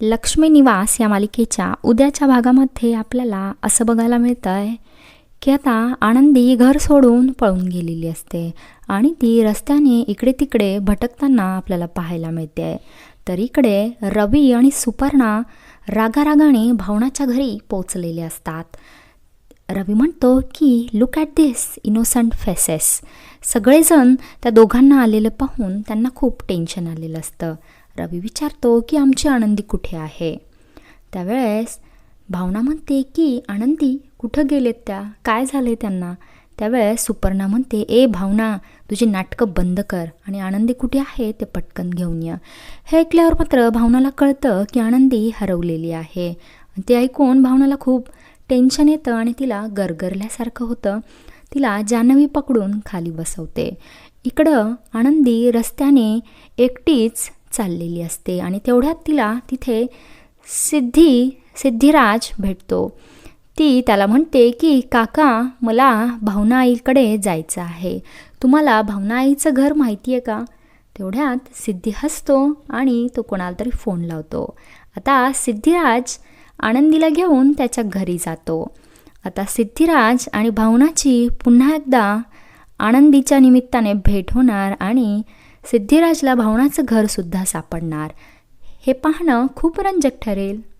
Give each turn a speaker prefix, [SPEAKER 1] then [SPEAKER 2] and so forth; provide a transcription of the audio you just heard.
[SPEAKER 1] लक्ष्मी निवास या मालिकेच्या उद्याच्या भागामध्ये आपल्याला असं बघायला मिळतं आहे की आता आनंदी घर सोडून पळून गेलेली असते आणि ती रस्त्याने इकडे तिकडे भटकताना आपल्याला पाहायला मिळते. आहे तर इकडे रवी आणि सुपर्णा रागारागाने भावनाच्या घरी पोचलेले असतात. रवी म्हणतो की look at this innocent faces सगळेजण त्या दोघांना आलेलं पाहून त्यांना खूप टेन्शन आलेलं असतं. रवी विचारतो की आमची आनंदी कुठे आहे? त्यावेळेस भावना म्हणते की आनंदी कुठं गेलेत त्या? काय झाले त्यांना? त्यावेळेस सुपर्णा म्हणते ए भावना तुझी नाटकं बंद कर आणि आनंदी कुठे आहे ते पटकन घेऊन या. हे ऐकल्यावर मात्र भावनाला कळतं की आनंदी हरवलेली आहे. ते ऐकून भावनाला खूप टेन्शन येतं आणि तिला गरगरल्यासारखं होतं. तिला जानवी पकडून खाली बसवते. इकडं आनंदी रस्त्याने एकटीच चाललेली असते आणि तेवढ्यात तिला तिथे सिद्धी सिद्धिराज भेटतो. ती त्याला म्हणते की काका मला भावना आईकडे जायचं आहे. तुम्हाला भावना आईचं घर माहिती आहे का? तेवढ्यात सिद्धी हसतो आणि तो कोणाला तरी फोन लावतो. आता सिद्धिराज आनंदीला घेऊन त्याच्या घरी जातो. आता सिद्धिराज आणि भावनाची पुन्हा एकदा आनंदीच्या निमित्ताने भेट होणार आणि सिद्धिराजला भावनाचं घरसुद्धा सापडणार. हे पाहणं खूप रंजक ठरेल.